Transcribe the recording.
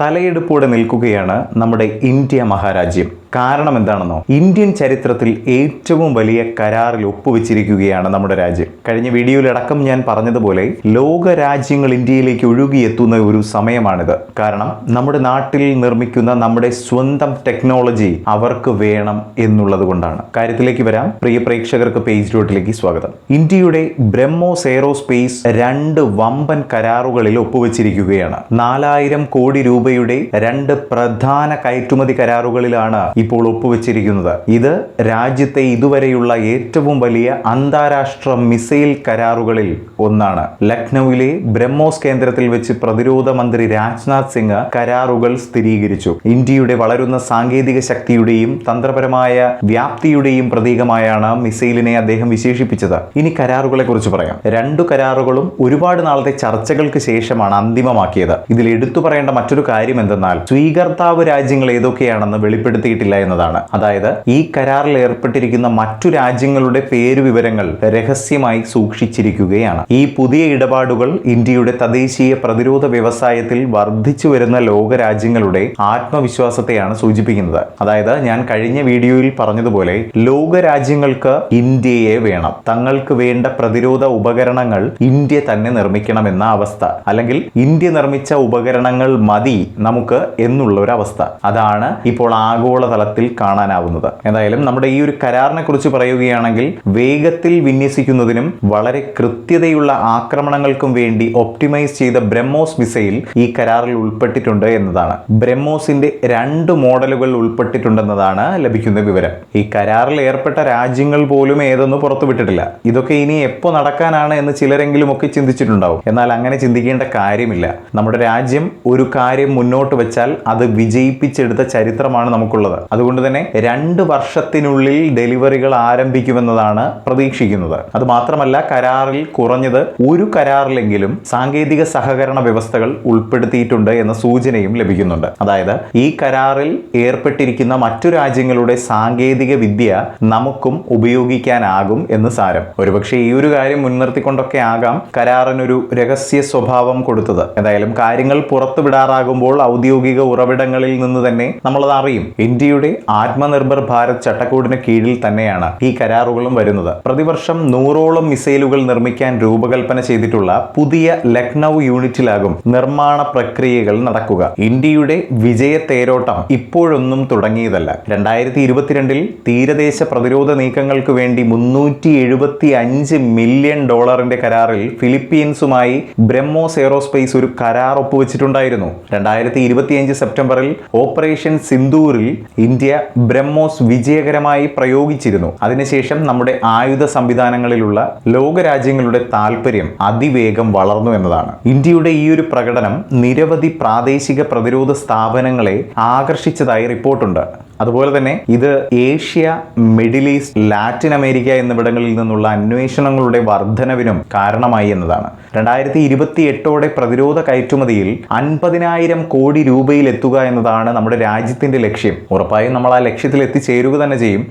തലയെടുപ്പോടെ നിൽക്കുകയാണ് നമ്മുടെ ഇന്ത്യ മഹാരാജ്യം. കാരണം എന്താണെന്നോ? ഇന്ത്യൻ ചരിത്രത്തിൽ ഏറ്റവും വലിയ കരാറിൽ ഒപ്പുവെച്ചിരിക്കുകയാണ് നമ്മുടെ രാജ്യം. കഴിഞ്ഞ വീഡിയോയിലടക്കം ഞാൻ പറഞ്ഞതുപോലെ ലോക രാജ്യങ്ങൾ ഇന്ത്യയിലേക്ക് ഒഴുകിയെത്തുന്ന ഒരു സമയമാണിത്. കാരണം നമ്മുടെ നാട്ടിൽ നിർമ്മിക്കുന്ന നമ്മുടെ സ്വന്തം ടെക്നോളജി അവർക്ക് വേണം എന്നുള്ളത് കൊണ്ടാണ്. കാര്യത്തിലേക്ക് വരാം. പ്രിയ പ്രേക്ഷകർക്ക് പേജ് ഡോട്ടിലേക്ക് സ്വാഗതം. ഇന്ത്യയുടെ ബ്രഹ്മോസ് എയറോസ്പേസ് രണ്ട് വമ്പൻ കരാറുകളിൽ ഒപ്പുവെച്ചിരിക്കുകയാണ്. നാലായിരം കോടി രൂപയുടെ രണ്ട് പ്രധാന കയറ്റുമതി കരാറുകളിലാണ് ഇപ്പോൾ ഒപ്പുവെച്ചിരിക്കുന്നത്. ഇത് രാജ്യത്തെ ഇതുവരെയുള്ള ഏറ്റവും വലിയ അന്താരാഷ്ട്ര മിസൈൽ കരാറുകളിൽ ഒന്നാണ്. ലക്നൌവിലെ ബ്രഹ്മോസ് കേന്ദ്രത്തിൽ വെച്ച് പ്രതിരോധ മന്ത്രി രാജ്നാഥ് സിംഗ് കരാറുകൾ സ്ഥിരീകരിച്ചു. ഇന്ത്യയുടെ വളരുന്ന സാങ്കേതിക ശക്തിയുടെയും തന്ത്രപരമായ വ്യാപ്തിയുടെയും പ്രതീകമായാണ് മിസൈലിനെ അദ്ദേഹം വിശേഷിപ്പിച്ചത്. ഇനി കരാറുകളെ കുറിച്ച് പറയാം. രണ്ടു കരാറുകളും ഒരുപാട് നാളത്തെ ചർച്ചകൾക്ക് ശേഷമാണ് അന്തിമമാക്കിയത്. ഇതിൽ എടുത്തു പറയേണ്ട മറ്റൊരു കാര്യം എന്തെന്നാൽ സ്വീകർത്താവ് രാജ്യങ്ങൾ ഏതൊക്കെയാണെന്ന് വെളിപ്പെടുത്തിയിട്ടില്ല. എന്നതാണ്. അതായത് ഈ കരാറിൽ ഏർപ്പെട്ടിരിക്കുന്ന മറ്റു രാജ്യങ്ങളുടെ പേര് വിവരങ്ങൾ രഹസ്യമായി സൂക്ഷിച്ചിരിക്കുകയാണ്. ഈ പുതിയ ഇടപാടുകൾ ഇന്ത്യയുടെ തദ്ദേശീയ പ്രതിരോധ വ്യവസായത്തിൽ വർദ്ധിച്ചു വരുന്ന ലോകരാജ്യങ്ങളുടെ ആത്മവിശ്വാസത്തെയാണ് സൂചിപ്പിക്കുന്നത്. അതായത് ഞാൻ കഴിഞ്ഞ വീഡിയോയിൽ പറഞ്ഞതുപോലെ ലോകരാജ്യങ്ങൾക്ക് ഇന്ത്യയെ വേണം. തങ്ങൾക്ക് വേണ്ട പ്രതിരോധ ഉപകരണങ്ങൾ ഇന്ത്യ തന്നെ നിർമ്മിക്കണമെന്ന അവസ്ഥ. അല്ലെങ്കിൽ ഇന്ത്യ നിർമ്മിച്ച ഉപകരണങ്ങൾ മതി നമുക്ക് എന്നുള്ള ഒരു അവസ്ഥ. അതാണ് ഇപ്പോൾ ആഗോളതലത്തിൽ കാണാനാവുന്നത്. എന്തായാലും നമ്മുടെ ഈ ഒരു കരാറിനെ കുറിച്ച് പറയുകയാണെങ്കിൽ വേഗത്തിൽ വിന്യസിക്കുന്നതിനും വളരെ കൃത്യതയുള്ള ആക്രമണങ്ങൾക്കും വേണ്ടി ഒപ്റ്റിമൈസ് ചെയ്ത ബ്രഹ്മോസ് മിസൈൽ ഈ കരാറിൽ ഉൾപ്പെട്ടിട്ടുണ്ട് എന്നതാണ്. ബ്രഹ്മോസിന്റെ രണ്ട് മോഡലുകൾ ഉൾപ്പെട്ടിട്ടുണ്ടെന്നതാണ് ലഭിക്കുന്ന വിവരം. ഈ കരാറിൽ ഏർപ്പെട്ട രാജ്യങ്ങൾ പോലും ഏതൊന്നും പുറത്തുവിട്ടിട്ടില്ല. ഇതൊക്കെ ഇനി എപ്പോ നടക്കാനാണ് എന്ന് ചിലരെങ്കിലും ഒക്കെ ചിന്തിച്ചിട്ടുണ്ടാവും. എന്നാൽ അങ്ങനെ ചിന്തിക്കേണ്ട കാര്യമില്ല. നമ്മുടെ രാജ്യം ഒരു കാര്യം മുന്നോട്ട് വെച്ചാൽ അത് വിജയിപ്പിച്ചെടുത്ത ചരിത്രമാണ് നമുക്കുള്ളത്. അതുകൊണ്ട് തന്നെ രണ്ട് വർഷത്തിനുള്ളിൽ ഡെലിവറികൾ ആരംഭിക്കുമെന്നതാണ് പ്രതീക്ഷിക്കുന്നത്. അത് മാത്രമല്ല കരാറിൽ കുറഞ്ഞത് ഒരു കരാറിലെങ്കിലും സാങ്കേതിക സഹകരണ വ്യവസ്ഥകൾ ഉൾപ്പെടുത്തിയിട്ടുണ്ട് എന്ന സൂചനയും ലഭിക്കുന്നുണ്ട്. അതായത് ഈ കരാറിൽ ഏർപ്പെട്ടിരിക്കുന്ന മറ്റു രാജ്യങ്ങളുടെ സാങ്കേതിക വിദ്യ നമുക്കും ഉപയോഗിക്കാനാകും എന്ന് സാരം. ഒരുപക്ഷെ ഈ ഒരു കാര്യം മുൻനിർത്തിക്കൊണ്ടൊക്കെ ആകാം കരാറിനൊരു രഹസ്യ സ്വഭാവം കൊടുത്തത്. എന്തായാലും കാര്യങ്ങൾ പുറത്തുവിടാറാകുമ്പോൾ ഔദ്യോഗിക ഉറവിടങ്ങളിൽ നിന്ന് തന്നെ നമ്മളത് അറിയും. ഇന്ത്യയുടെ ആത്മനിർഭർ ഭാരത് ചട്ടക്കൂടിന് കീഴിൽ തന്നെയാണ് ഈ കരാറുകളും വരുന്നത്. പ്രതിവർഷം നൂറോളം മിസൈലുകൾ നിർമ്മിക്കാൻ രൂപകൽപ്പന ചെയ്തിട്ടുള്ള പുതിയ ലക്നൗ യൂണിറ്റിലാകും നിർമ്മാണ പ്രക്രിയകൾ നടക്കുക. ഇന്ത്യയുടെ വിജയ തേരോട്ടം ഇപ്പോഴൊന്നും തുടങ്ങിയതല്ല. രണ്ടായിരത്തി ഇരുപത്തിരണ്ടിൽ തീരദേശ പ്രതിരോധ നീക്കങ്ങൾക്ക് വേണ്ടി മുന്നൂറ്റി എഴുപത്തി അഞ്ച് മില്യൺ ഡോളറിന്റെ കരാറിൽ ഫിലിപ്പീൻസുമായി ബ്രഹ്മോസ് എയറോസ്പേസ് ഒരു കരാർ ഒപ്പുവെച്ചിട്ടുണ്ടായിരുന്നു. രണ്ടായിരത്തി ഇരുപത്തിയഞ്ച് സെപ്റ്റംബറിൽ ഓപ്പറേഷൻ സിന്ദൂറിൽ ഇന്ത്യ ബ്രഹ്മോസ് വിജയകരമായി പ്രയോഗിച്ചിരുന്നു. അതിനുശേഷം നമ്മുടെ ആയുധ സംവിധാനങ്ങളിലുള്ള ലോകരാജ്യങ്ങളുടെ താല്പര്യം അതിവേഗം വളർന്നു എന്നതാണ്. ഇന്ത്യയുടെ ഈ ഒരു പ്രകടനം നിരവധി പ്രാദേശിക പ്രതിരോധ സ്ഥാപനങ്ങളെ ആകർഷിച്ചതായി റിപ്പോർട്ടുണ്ട്. അതുപോലെ തന്നെ ഇത് Asia Middle East Latin America എന്നിവിടങ്ങളിൽ നിന്നുള്ള അന്വേഷണങ്ങളുടെ വർധനവിനും കാരണമായി എന്നതാണ്. രണ്ടായിരത്തി ഇരുപത്തി എട്ടോടെ പ്രതിരോധ കയറ്റുമതിയിൽ അൻപതിനായിരം കോടി രൂപയിൽ എത്തുക എന്നതാണ് നമ്മുടെ രാജ്യത്തിന്റെ ലക്ഷ്യം. ഉറപ്പായും നമ്മൾ ആ ലക്ഷ്യത്തിൽ എത്തിച്ചേരുക തന്നെ ചെയ്യും.